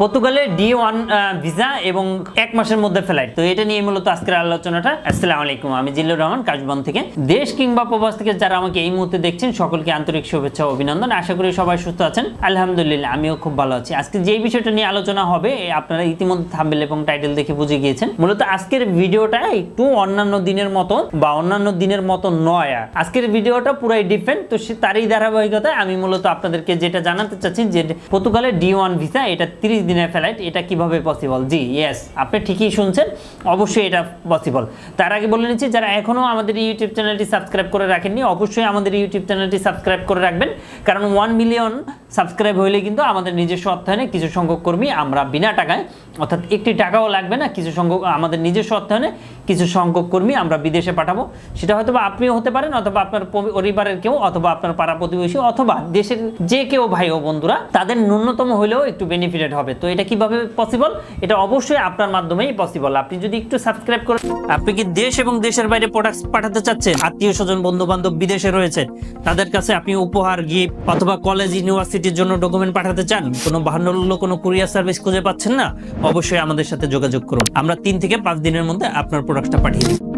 পর্তুগালের D one visa এবং এক মাসের মধ্যে ফ্লাইট। তো এটা নিয়ে মূলত আজকের আলোচনাটা। আসসালামু আলাইকুম, আমি জিল্লুর রহমান, কাশবন থেকে। দেশ কিংবা প্রবাস থেকে যারা আমাকে এই মুহূর্তে দেখছেন, সকলকে আন্তরিক শুভেচ্ছা অভিনন্দন। আশা করি সবাই সুস্থ আছেন। আলহামদুলিল্লাহ, আমিও খুব ভালো আছি। আজকে যে বিষয়টা নিয়ে আলোচনা হবে আপনারা ইতিমধ্যে থাম্বেল এবং টাইটেল দেখে বুঝে গিয়েছেন। মূলত আজকের ভিডিওটা একটু অন্যান্য দিনের মতো বা অন্যান্য দিনের মতো নয়। আজকের ভিডিওটা পুরাই ডিফারেন্ট তো সে তারই ধারাবাহিকতায় আমি মূলত আপনাদেরকে যেটা জানাতে চাচ্ছি যে পর্তুগালের ডি ওয়ান ভিসা, এটা তিরিশ দিনের ফ্লাইট, এটা কীভাবে পসিবল জি ইয়েস আপনি ঠিকই শুনছেন, অবশ্যই এটা পসিবল তার আগে বলে নিচ্ছি, যারা এখনও আমাদের ইউটিউব চ্যানেলটি সাবস্ক্রাইব করে রাখেননি, অবশ্যই আমাদের ইউটিউব চ্যানেলটি সাবস্ক্রাইব করে রাখবেন, কারণ ওয়ান মিলিয়ন সাবস্ক্রাইব হইলে কিন্তু আমাদের নিজস্ব অর্থায়নে কিছু সংখ্যক কর্মী আমরা বিনা টাকায়, অর্থাৎ একটি টাকাও লাগবে না, কিছু সংখ্যক, আমাদের নিজস্ব অর্থায়নে কিছু সংখ্যক কর্মী আমরা বিদেশে পাঠাবো। সেটা হয়তো বা আপনিও হতে পারেন, অথবা আপনার পরিবারের কেউ, অথবা আপনার পাড়া প্রতিবেশী অথবা দেশের যে কেউ ভাই ও বন্ধুরা, তাদের ন্যূনতম হলেও একটু বেনিফিটেড হবে। তো এটা কীভাবে পসিবল এটা অবশ্যই আপনার মাধ্যমেই পসিবল আপনি যদি একটু সাবস্ক্রাইব করেন, আপনি কি দেশ এবং দেশের বাইরে প্রোডাক্ট পাঠাতে চাচ্ছেন? আত্মীয় স্বজন বন্ধু বান্ধব বিদেশে রয়েছে, তাদের কাছে আপনি উপহার গিফট অথবা কলেজ ইউনিভার্সিটির জন্য ডকুমেন্ট পাঠাতে চান? কোনো বাহান্ন কোনো কুরিয়ার সার্ভিস খুঁজে পাচ্ছেন না? অবশ্যই আমাদের সাথে যোগাযোগ করুন। আমরা তিন থেকে পাঁচ দিনের মধ্যে আপনার প্রোডাক্টটা পাঠিয়ে দিই।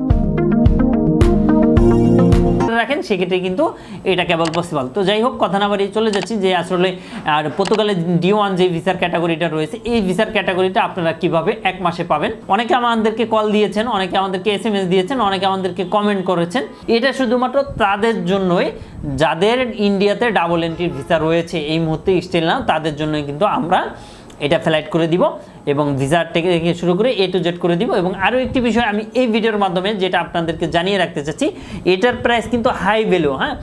রাখেন, সেক্ষেত্রে কিন্তু এটা কেবল পসিবল তো যাই হোক, কথা না বাড়িয়ে চলে যাচ্ছি যে আসলে, আর পর্তুগালের ডি ওয়ান যে ভিসার ক্যাটাগরিটা রয়েছে, এই ভিসার ক্যাটাগরিটা আপনারা কীভাবে এক মাসে পাবেন? অনেকে আমাদেরকে কল দিয়েছেন, অনেকে আমাদেরকে এস এম এস দিয়েছেন, অনেকে আমাদেরকে কমেন্ট করেছেন। এটা শুধুমাত্র তাদের জন্যই, যাদের ইন্ডিয়াতে ডাবল এন্ট্রির ভিসা রয়েছে, এই মুহূর্তে স্টিল না, তাদের জন্যই কিন্তু আমরা এটা ফ্লাইট করে দিব এবং ভিজার থেকে শুরু করে এ টু জেড করে দিব এবং আরও একটি বিষয় আমি এই ভিডিওর মাধ্যমে যেটা আপনাদেরকে জানিয়ে রাখতে চাচ্ছি, এটার প্রাইস কিন্তু হাই ভ্যালু হ্যাঁ?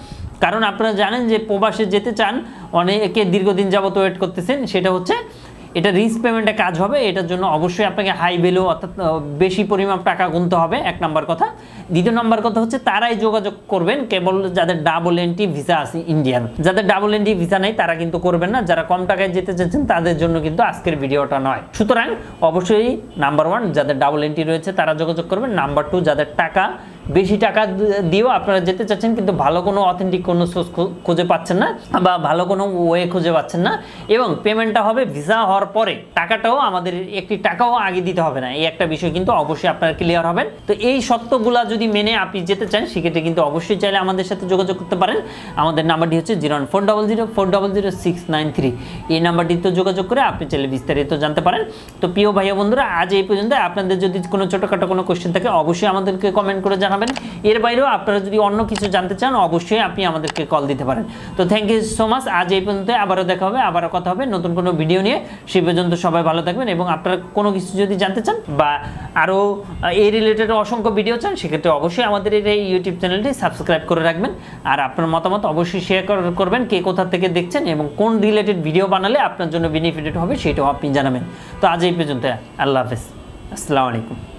কারণ আপনারা জানেন যে প্রবাসে যেতে চান, অনেকে দীর্ঘদিন যাবত ওয়েট করতেছেন, সেটা হচ্ছে এটা রিস্ক পেমেন্টে কাজ হবে, এটার জন্য অবশ্যই আপনাকে হাই ভ্যালু অর্থাৎ বেশি পরিমাণ টাকা গুনতে হবে, এক নম্বর কথা। দ্বিতীয় নাম্বার কথা হচ্ছে তারাই যোগাযোগ করবেন, কেবল যাদের ডাবল এন্ট্রি ভিসা আছে ইন্ডিয়ান যাদের ডাবল এন্ট্রি ভিসা নেই, তারা কিন্তু করবেন না। যারা কম টাকায় যেতে চাচ্ছেন, তাদের জন্য কিন্তু আজকের ভিডিওটা নয়। সুতরাং অবশ্যই নাম্বার ওয়ান যাদের ডাবল এন্ট্রি রয়েছে, তারা যোগাযোগ করবেন। নাম্বার টু যাদের টাকা বেশি টাকা দিয়েও আপনারা যেতে চাচ্ছেন, কিন্তু ভালো কোনো অথেন্টিক কোনো সোর্স খুঁজে পাচ্ছেন না বা ভালো কোনো ওয়ে খুঁজে পাচ্ছেন না। এবং পেমেন্টটা হবে ভিসা হওয়ার পরে টাকাটাও আমাদের একটি টাকাও আগে দিতে হবে না। এই একটা বিষয় কিন্তু অবশ্যই আপনারা ক্লিয়ার হবেন। তো এই সত্যগুলা যদি মেনে আপনি যেতে চান, সেক্ষেত্রে কিন্তু অবশ্যই চাইলে আমাদের সাথে যোগাযোগ করতে পারেন। আমাদের নাম্বারটি হচ্ছে zero one four double zero, four double zero, six nine three. এই নাম্বারটিতে যোগাযোগ করে আপনি চাইলে বিস্তারিত জানতে পারেন। তো প্রিয় ভাইয়া বন্ধুরা, আজ এই পর্যন্ত। আপনাদের যদি কোনো ছোটোখাটো কোনো কোশ্চেন থাকে, অবশ্যই আমাদেরকে কমেন্ট করে জানাবেন। এর বাইরেও আপনারা যদি অন্য কিছু জানতে চান, অবশ্যই আপনি আমাদেরকে কল দিতে পারেন। তো থ্যাংক ইউ সো মাচ আজ এই পর্যন্ত আবারও দেখা হবে, আবারও কথা হবে নতুন কোনো ভিডিও নিয়ে। সেই পর্যন্ত সবাই ভালো থাকবেন এবং আপনারা কোনো কিছু যদি জানতে চান বা আরও এই রিলেটেড অসংখ্য ভিডিও চান, সেক্ষেত্রে অবশ্যই আমাদের এই ইউটিউব চ্যানেলটি সাবস্ক্রাইব করে রাখবেন। আর আপনার মতামত অবশ্যই শেয়ার করবেন কে কোথা থেকে দেখছেন এবং কোন রিলেটেড ভিডিও বানালে আপনার জন্য বেনিফিটেড হবে সেটাও আপনি জানাবেন। তো আজ এই পর্যন্ত, আল্লাহ হাফেজ। আসসালামু আলাইকুম।